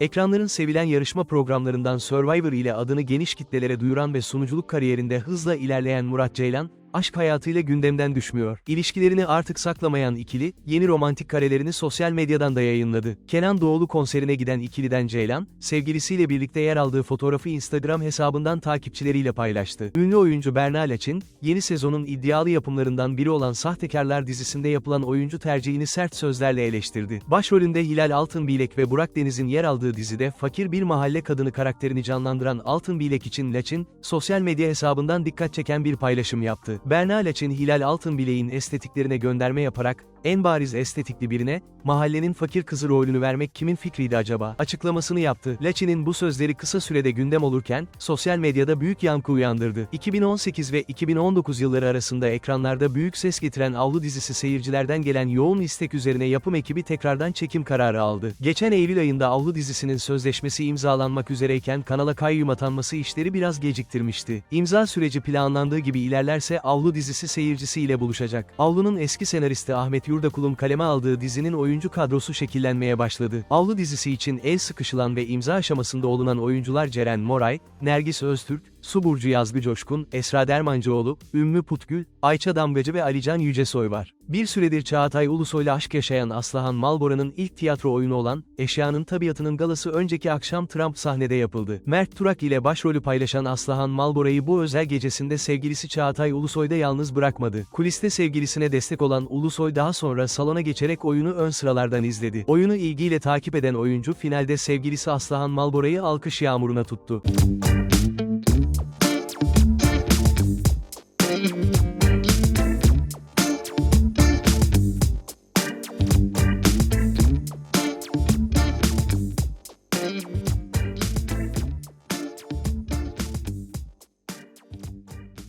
Ekranların sevilen yarışma programlarından Survivor ile adını geniş kitlelere duyuran ve sunuculuk kariyerinde hızla ilerleyen Murat Ceylan, aşk hayatıyla gündemden düşmüyor. İlişkilerini artık saklamayan ikili, yeni romantik karelerini sosyal medyadan da yayınladı. Kenan Doğulu konserine giden ikiliden Ceylan, sevgilisiyle birlikte yer aldığı fotoğrafı Instagram hesabından takipçileriyle paylaştı. Ünlü oyuncu Berna Laçin, yeni sezonun iddialı yapımlarından biri olan Sahtekarlar dizisinde yapılan oyuncu tercihini sert sözlerle eleştirdi. Başrolünde Hilal Altınbilek ve Burak Deniz'in yer aldığı dizide fakir bir mahalle kadını karakterini canlandıran Altınbilek için Laçin, sosyal medya hesabından dikkat çeken bir paylaşım yaptı. Berna Laçin Hilal Altınbilek'in estetiklerine gönderme yaparak, en bariz estetikli birine, mahallenin fakir kızı rolünü vermek kimin fikriydi acaba? Açıklamasını yaptı. Laçin'in bu sözleri kısa sürede gündem olurken, sosyal medyada büyük yankı uyandırdı. 2018 ve 2019 yılları arasında ekranlarda büyük ses getiren Avlu dizisi seyircilerden gelen yoğun istek üzerine yapım ekibi tekrardan çekim kararı aldı. Geçen Eylül ayında Avlu dizisinin sözleşmesi imzalanmak üzereyken kanala kayyum atanması işleri biraz geciktirmişti. İmza süreci planlandığı gibi ilerlerse Avlu dizisi seyircisiyle buluşacak. Avlu'nun eski senaristi Ahmet Yurdakul'un kaleme aldığı dizinin oyuncu kadrosu şekillenmeye başladı. Avlu dizisi için el sıkışılan ve imza aşamasında olunan oyuncular Ceren Moray, Nergis Öztürk, Su Burcu Yazgı Coşkun, Esra Dermancıoğlu, Ümmü Putgül, Ayça Damgacı ve Alican Yücesoy var. Bir süredir Çağatay Ulusoy'la aşk yaşayan Aslıhan Malbora'nın ilk tiyatro oyunu olan Eşyanın Tabiatının galası önceki akşam Trump sahnede yapıldı. Mert Turak ile başrolü paylaşan Aslıhan Malbora'yı bu özel gecesinde sevgilisi Çağatay Ulusoy'da yalnız bırakmadı. Kuliste sevgilisine destek olan Ulusoy daha sonra salona geçerek oyunu ön sıralardan izledi. Oyunu ilgiyle takip eden oyuncu finalde sevgilisi Aslıhan Malbora'yı alkış yağmuruna tuttu.